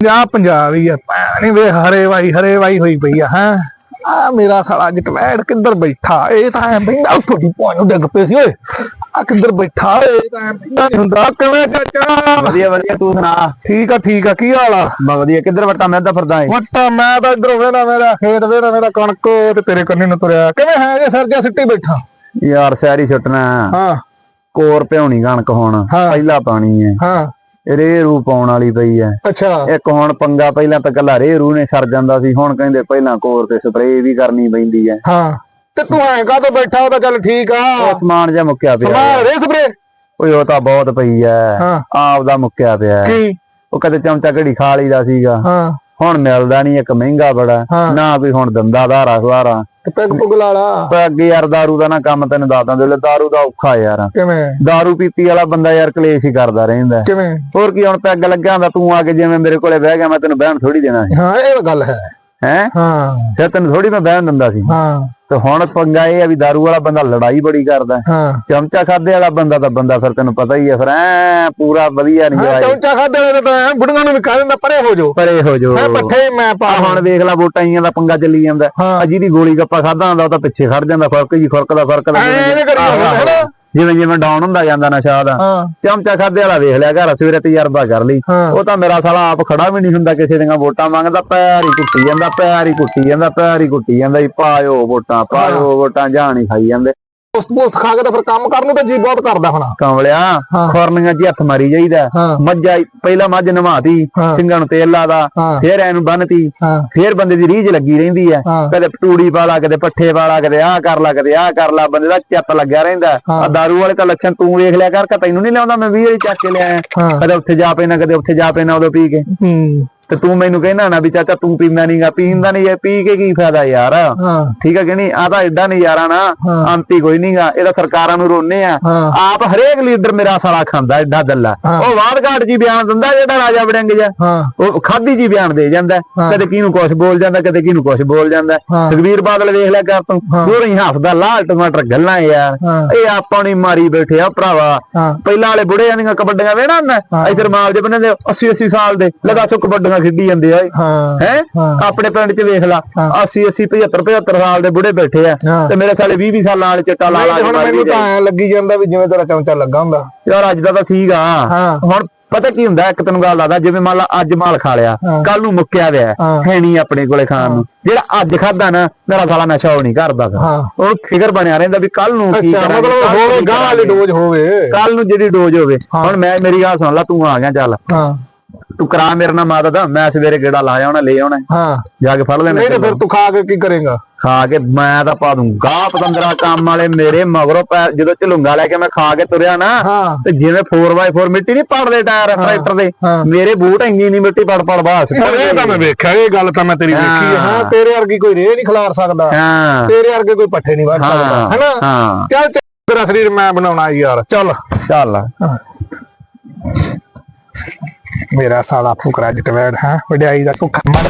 ਪੰਜਾਬ ਪੰਜਾਬ ਹੀ ਆ ਪਾਣੀ ਵੇ ਹਰੇ ਵਾਈ ਹਰੇ ਵਾਈ ਹੋਈ ਪਈ ਆ ਹਾਂ। ਆ ਮੇਰਾ ਸਾਲਾ ਜਟਵੈੜ ਕਿੱਧਰ ਬੈਠਾ? ਇਹ ਤਾਂ ਐ ਬੈਠਾ ਉੱਥੋਂ ਦੀ ਪਹੁੰਚ ਨੂੰ ਡਿੱਗ ਪਏ ਸੀ ਓਏ। ਆ ਕਿੱਧਰ ਬੈਠਾ? ਇਹ ਤਾਂ ਐ ਬੈਠਾ ਨਹੀਂ ਹੁੰਦਾ। ਕਿਵੇਂ ਚਾਚਾ? ਵਧੀਆ ਵਧੀਆ ਤੂੰ ਸੁਣਾ? ਠੀਕ ਆ ਠੀਕ ਆ ਕੀ ਹਾਲ ਆ? ਬਾ ਵਧੀਆ ਕਿੱਧਰ ਵੱਟਾ ਮੈਂ ਤਾਂ ਫਿਰਦਾ ਏ? ਵੱਟਾ ਮੈਂ ਤਾਂ ਇਧਰੋਂ ਵੇਣਾ ਮੇਰਾ ਖੇਤ ਵੇਣਾ ਮੇਰਾ ਕਣਕ ਤੇ ਤੇਰੇ ਕੰਨੀ ਨੂੰ ਤੁਰਿਆ। ਕਿਵੇਂ ਹੈ ਜੇ ਸਰ ਜਾ ਸਿੱਟੀ ਬੈਠਾ? ਯਾਰ ਸੈਰੀ ਛੁੱਟਣਾ ਹਾਂ। ਕੋਰ ਭਿਉਣੀ ਕਣਕ ਹੁਣ ਹਾਂ। ਪਹਿਲਾ ਪਾਣੀ ਐ ਹਾਂ। ਰੇ ਰੂ ਪਾਉਣ ਵਾਲੀ ਪਈ ਐ। ਅੱਛਾ। ਇੱਕ ਹੁਣ ਪੰਗਾ ਪਹਿਲਾਂ ਤਾਂ ਕੱਲਾ ਰੇ ਰੂ ਨੇ ਸਰ ਜਾਂਦਾ ਸੀ ਹੁਣ ਕਹਿੰਦੇ ਪਹਿਲਾਂ ਕੋਰ ਤੇ ਸਪਰੇਅ ਵੀ ਕਰਨੀ ਪੈਂਦੀ ਐ। ਹਾਂ ਤੇ ਤੂੰ ਐਂ ਕਾਹਤੋਂ ਬੈਠਾ ਉਹ ਤਾਂ ਚੱਲ ਠੀਕ ਆ। ਉਹ ਸਮਾਨ ਜਿਹਾ ਮੁੱਕਿਆ ਪਿਆ। ਸਮਾ ਰੇ ਸਪਰੇ ਓਏ ਉਹ ਤਾਂ ਬਹੁਤ ਪਈ ਐ। ਆਪ ਦਾ ਮੁੱਕਿਆ ਪਿਆ। ਕੀ? ਉਹ ਕਦੇ ਚਮਚਾ ਘੜੀ ਖਾ ਲਈਦਾ ਸੀਗਾ। ਹਾਂ। ਹੁਣ ਮਿਲਦਾ ਨਹੀਂ ਇੱਕ ਮਹਿੰਗਾ ਬੜਾ। ਨਾ ਕੋਈ ਹੁਣ ਦੰਦਾ ਧਾਰਾ ਸੁਹਾਰਾ ਤੇ ਪੈਗ ਪੁਗ ਲਾ ਲਾ। ਪਰ ਅੱਗੇ ਯਾਰ ਦਾਰੂ ਦਾ ਨਾ ਕੰਮ ਤੈਨੂੰ ਦੱਸਦਾ ਦਿਲ ਦਾਰੂ ਦਾ ਔਖਾ ਯਾਰ। ਕਿਵੇਂ? ਦਾਰੂ ਪੀਤੀ ਵਾਲਾ ਬੰਦਾ ਯਾਰ ਕਲੇਸ਼ ਹੀ ਕਰਦਾ ਰਹਿੰਦਾ। ਕਿਵੇਂ? ਹੋਰ ਕੀ ਹੁਣ ਪੈਗ ਲੱਗਿਆ ਹੁੰਦਾ ਤੂੰ ਆ ਕੇ ਜਿਵੇਂ ਮੇਰੇ ਕੋਲੇ ਬਹਿ ਗਿਆ ਮੈਂ ਤੈਨੂੰ ਬਹਿਣ ਥੋੜੀ ਦੇਣਾ ਸੀ। ਹਾਂ ਇਹ ਗੱਲ ਹੈ। ਹੈ? ਹਾਂ। ਫਿਰ ਤੈਨੂੰ ਥੋੜੀ ਮੈਂ ਬਹਿਣ ਦਿੰਦਾ ਸੀ। ਹਾਂ। ਤੇ ਹੁਣ ਪੰਗਾ ਇਹ ਆ ਵੀ ਦਾਰੂ ਵਾਲਾ ਬੰਦਾ ਲੜਾਈ ਬੜੀ ਕਰਦਾ। ਹਾਂ। ਚਮਚਾ ਖਾਦੇ ਵਾਲਾ ਬੰਦਾ ਤਾਂ ਬੰਦਾ ਫਿਰ ਤੈਨੂੰ ਪਤਾ ਹੀ ਹੈ ਫਿਰ ਐ ਪੂਰਾ ਵਧੀਆ ਨਹੀਂ ਆਏ ਚੌਂਚਾ ਖਾਦੇ ਨੇ ਤਾਂ ਐਂ ਬੁੜੀਆਂ ਨੂੰ ਵੀ ਕਹਿ ਦਿੰਦਾ ਪਰੇ ਹੋ ਜਾਓ। ਪਰੇ ਹੋ ਜੋ ਮੈਂ ਪੱਠੇ ਮੈਂ ਪਾ ਆ ਹੁਣ ਵੇਖ ਲੈ ਵੋਟਾਂ ਆਈਆਂ ਦਾ ਪੰਗਾ ਚੱਲੀ ਜਾਂਦਾ। ਆ ਜਿਹਦੀ ਗੋਲੀ ਗੱਪਾ ਖਾਦਾ ਹੁੰਦਾ ਉਹ ਤਾਂ ਪਿੱਛੇ ਖੜ ਜਾਂਦਾ ਫ਼ਰਕ ਜੀ ਫ਼ਰਕ ਦਾ ਫ਼ਰਕ ਦਾ ਐਂ ਕਰੀ? ਜਿਵੇਂ ਜਿਵੇਂ ਡਾਊਨ ਹੁੰਦਾ ਜਾਂਦਾ ਨਸ਼ਾ ਦਾ ਚਮਚਾ ਖਾਦੇ ਵਾਲਾ ਵੇਖ ਲਿਆ ਘਰ ਸਵੇਰੇ ਤਜਰਬਾ ਕਰ ਲਈ। ਉਹ ਤਾਂ ਮੇਰਾ ਸਾਲਾ ਆਪ ਖੜਾ ਵੀ ਨਹੀਂ ਹੁੰਦਾ ਕਿਸੇ ਦੀਆਂ ਵੋਟਾਂ ਮੰਗਦਾ ਪੈਰ ਹੀ ਕੁੱਟੀ ਜਾਂਦਾ ਪੈਰ ਹੀ ਕੁੱਟੀ ਜਾਂਦਾ ਪੈਰ ਹੀ ਕੁੱਟੀ ਜਾਂਦਾ ਹੀ ਪਾਇਓ ਵੋਟਾਂ ਪਾਇਓ ਵੋਟਾਂ ਜਾਣ ਹੀ ਖਾਈ ਜਾਂਦੇ। ਉਸ ਉਸ ਖਾ ਕੇ ਤਾਂ ਫਿਰ ਕੰਮ ਕਰਨ ਨੂੰ ਤਾਂ ਜੀ ਬਹੁਤ ਕਰਦਾ ਹੋਣਾ। ਕਮਲਿਆ ਹਾਂ। ਖੁਰਲੀਆਂ 'ਚ ਹੱਥ ਮਾਰੀ ਜਾਈਦਾ। ਮੱਝਾਂ ਪਹਿਲਾਂ ਮੱਝ ਨਵਾਤੀ। ਸਿੰਘਾਂ ਨੂੰ ਤੇਲ ਲਾਦਾ ਫੇਰ ਐਨੂੰ ਬੰਨਤੀ। ਫੇਰ ਬੰਦੇ ਦੀ ਰੀਝ ਲੱਗੀ ਰਹਿੰਦੀ ਹਾਂ। ਕਦੇ ਟੂੜੀ ਵਾਲਾ ਕਦੇ ਪੱਠੇ ਵਾਲਾ ਕਦੇ ਆਹ ਕਰ ਲਾ ਕਦੇ ਆਹ ਕਰ ਲਾ ਬੰਦੇ ਦਾ ਚੱਤ ਲੱਗਿਆ ਰਹਿੰਦਾ। ਆ ਦਾਰੂ ਵਾਲੇ ਤਾਂ ਲੱਛਣ ਤੂੰ ਵੇਖ ਲਿਆ ਕਰ ਕਿ ਤੈਨੂੰ ਨਹੀਂ ਲਿਆਉਂਦਾ ਮੈਂ 20 ਵਾਰੀ ਚੱਕ ਕੇ ਲਿਆਇਆ। ਕਦੇ ਉੱਥੇ ਜਾ ਪੈਣਾ ਕਦੇ ਉੱਥੇ ਜਾ ਪੈਣਾ ਉਦੋਂ ਪੀ ਕੇ। ਤੇ ਤੂੰ ਮੈਨੂੰ ਕਹਿਣਾ ਨਾ ਵੀ ਚਾਚਾ ਤੂੰ ਪੀਂਦਾ ਨਹੀਂਗਾ ਪੀਂਦਾ ਨਹੀਂ ਇਹ ਪੀ ਕੇ ਕੀ ਫਾਇਦਾ ਯਾਰ? ਠੀਕ ਹੈ ਕਿ ਨਹੀਂ? ਆ ਤਾਂ ਐਡਾ ਨਜ਼ਾਰਾ ਨਾ। ਅੰਤੀ ਕੋਈ ਨਹੀਂਗਾ ਇਹਦਾ ਸਰਕਾਰਾਂ ਨੂੰ ਰੋਨੇ ਆ। ਆਪ ਹਰੇਕ ਲੀਡਰ ਮੇਰਾ ਸਾਲਾ ਖਾਂਦਾ ਐਡਾ ਦੱਲਾ। ਉਹ ਵਾਦਘਾਟ ਜੀ ਬਿਆਨ ਦਿੰਦਾ ਜਿਹੜਾ ਰਾਜਾ ਵੜਿੰਗ ਜਾ ਉਹ ਖਾਦੀ ਜੀ ਬਿਆਨ ਦੇ ਜਾਂਦਾ। ਕਦੇ ਕਿਹਨੂੰ ਕੁਝ ਬੋਲ ਜਾਂਦਾ ਕਦੇ ਕਿਹਨੂੰ ਕੁਝ ਬੋਲ ਜਾਂਦਾ। ਸੁਖਵੀਰ ਬਾਦਲ ਵੇਖ ਲਿਆ ਕਰ ਤੂੰ। ਹਾਂ। ਪੂਰਾ ਹੀ ਹੱਸਦਾ ਲਾਲ ਟਮਾਟਰ ਗੱਲਾਂ ਯਾਰ ਇਹ ਆਪਾਂ ਨਹੀਂ ਮਾਰੀ ਬੈਠੇ ਆ ਭਰਾਵਾ। ਪਹਿਲਾਂ ਵਾਲੇ ਬੁੜੇ ਦੀਆਂ ਕਬੱਡੀਆਂ ਵੇਣਾ ਨਾ। ਇਧਰ ਮਾਲ ਜੇ ਬੰਦੇ ਦੇ 80 80 ਸਾਲ ਦੇ। ਲਗਾ ਸੋ ਕਬੱਡੀਆਂ ਖੇਡੀ ਜਾਂਦੇ ਆ ਹਾਂ ਹੈ ਹਾਂ। ਆਪਣੇ ਪਿੰਡ 'ਚ ਵੇਖ ਲਾ ਹਾਂ। 80 80 75 75 ਸਾਲ ਦੇ ਬੁੜੇ ਬੈਠੇ ਆ ਹਾਂ। ਤੇ ਮੇਰੇ ਸਾਲੇ 20 20 ਸਾਲਾਂ ਵਾਲੇ ਚਿੱਟਾ ਲਾ ਲਾ ਹੁਣ ਮੈਨੂੰ ਤਾਂ। ਐਂ ਲੱਗੀ ਜਾਂਦਾ ਵੀ ਜਿਵੇਂ ਤੇਰਾ ਚਮਚਾ ਲੱਗਾ ਹੁੰਦਾ ਯਾਰ ਅੱਜ ਦਾ ਤਾਂ ਠੀਕ ਆ ਹਾਂ। ਹੁਣ ਪਤਾ ਕੀ ਹੁੰਦਾ ਇੱਕ ਤੈਨੂੰ ਗੱਲ ਆਦਾ ਜਿਵੇਂ ਮੰਨ ਲਾ ਅੱਜ ਮਾਲ ਖਾ ਲਿਆ ਹਾਂ। ਕੱਲ ਨੂੰ ਮੁੱਕਿਆ ਵਿਆ ਹਾਂ। ਹੈ ਨਹੀਂ ਆਪਣੇ ਕੋਲੇ ਖਾਣ ਨੂੰ ਜਿਹੜਾ ਅੱਜ ਖਾਦਾ ਨਾ ਮੇਰਾ ਸਾਲਾ ਨਸ਼ਾ ਉਹ ਨਹੀਂ ਕਰਦਾ ਹਾਂ ਉਹ ਫਿਕਰ ਬਣਿਆ ਰਹਿੰਦਾ ਵੀ ਕੱਲ ਨੂੰ ਕੀ ਅੱਛਾ ਮਤਲਬ ਹੋਵੇ ਗਾਂ ਵਾਲੀ ਡੋਜ਼ ਹੋਵੇ ਕੱਲ ਨੂੰ ਜਿਹੜੀ ਡੋਜ਼ ਹੋਵੇ ਹਾਂ। ਹੁਣ ਮੈਂ ਮੇਰੀ ਗੱਲ ਸੁਣ ਲਾ ਤੂੰ ਆ ਗਿਆ ਚੱਲ ਹਾਂ ਤੂੰ ਕਰਾ ਮੇਰੇ ਨਾਲ ਮਾਤਾ ਦਾ ਮੈਂ ਸਵੇਰੇ ਗੇੜਾ ਲਾ ਆਉਣਾ ਲੈ ਆਉਣਾ। ਹਾਂ। ਜਾ ਕੇ ਫੜ ਲੈਣਾ ਨਹੀਂ ਤੇ ਫਿਰ ਤੂੰ ਖਾ ਕੇ ਕੀ ਕਰੇਗਾ? ਖਾ ਕੇ ਮੈਂ ਤਾਂ ਪਾ ਦੂੰ। ਗਾਹ ਪਤੰਦਰਾ ਕੰਮ ਵਾਲੇ ਮੇਰੇ ਮਗਰੋਂ ਪੈ- ਜਦੋਂ ਝਲੁੰਗਾ ਲੈ ਕੇ ਮੈਂ ਖਾ ਕੇ ਤੁਰਿਆ ਨਾ ਹਾਂ। ਤੇ ਜਿਵੇਂ 4x4 ਮਿੱਟੀ ਨਹੀਂ ਪੜਦੇ ਟਾਇਰ ਟਰੈਕਟਰ ਦੇ ਹਾਂ। ਮੇਰੇ ਬੂਟ ਇੰਨੀ ਨਹੀਂ ਮਿੱਟੀ ਪੜ ਪੜ ਬਾਸ। ਇਹ ਤਾਂ ਮੈਂ ਵੇਖਿਆ ਇਹ ਗੱਲ ਤਾਂ ਮੈਂ ਤੇਰੀ ਵੇਖੀ ਆ। ਹਾਂ ਤੇਰੇ ਵਰਗੀ ਕੋਈ ਰੇ ਨਹੀਂ ਖਿਲਾਰ ਸਕਦਾ। ਹਾਂ। ਤੇਰੇ ਵਰਗੇ ਕੋਈ ਪੱਠੇ ਨਹੀਂ ਵੱਢ ਸਕਦਾ ਹਾਂ ਹੈਨਾ? ਹਾਂ। ਚੱਲ ਚੱਲ, ਤੇਰਾ ਸਰੀਰ ਮੈਂ ਬਣਾਉਣਾ ਯਾਰ ਚੱਲ। ਚੱਲ। ਮੇਰਾ ਸਾਲਾ ਫੁਕਰਾ ਜਟਵੈੜ ਹੈ? ਵਡਿਆਈ ਦਾ ਭੁੱਖਾ ਮਰ